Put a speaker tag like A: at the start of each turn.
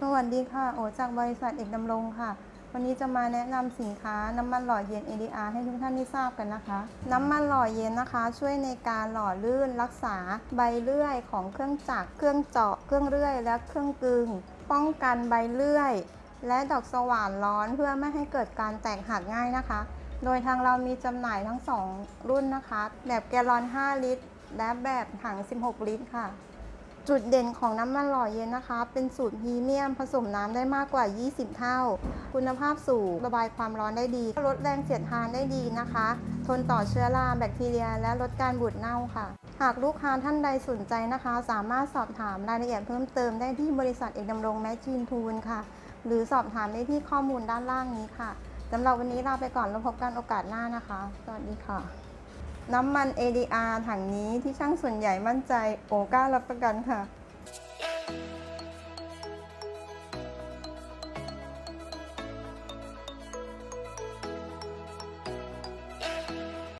A: สวัสดีค่ะ โอจากบริษัทเอกดำรงค่ะ วันนี้จะมาแนะนำสินค้าน้ำมันหล่อเย็น ADR ให้ทุกท่านได้ทราบกันนะคะ น้ำมันหล่อเย็นนะคะ ช่วยในการหล่อลื่นรักษาใบเลื่อยของเครื่องจักร เครื่องเจาะ เครื่องเลื่อยและเครื่องกึง ป้องกันใบเลื่อย และดอกสว่านร้อนเพื่อไม่ให้เกิดการแตกหักง่ายนะคะ โดยทางเรามีจำหน่ายทั้ง 2 รุ่นนะคะ แบบแกลลอน 5 ลิตร และแบบถัง 16 ลิตรค่ะ จุดเด่นของน้ำมันหล่อเย็นนะคะ เป็นสูตรพรีเมียมผสมน้ำได้มากกว่า 20 เท่า คุณภาพสูง ระบายความร้อนได้ดี ลดแรงเสียดทานได้ดีนะคะ ทนต่อเชื้อราแบคทีเรีย และลดการบูดเน่าค่ะ หากลูกค้าท่านใดสนใจนะคะ สามารถสอบถามรายละเอียดเพิ่มเติมได้ที่บริษัทเอกดำรงแมชชีนทูนค่ะ หรือสอบถามได้ที่ข้อมูลด้านล่างนี้ค่ะ สำหรับวันนี้ลาไปก่อนแล้วพบกันโอกาสหน้านะคะ สวัสดีค่ะ น้ำมัน ADR ถังนี้ที่ช่างส่วนใหญ่มั่นใจ โอกล้ารับประกันค่ะ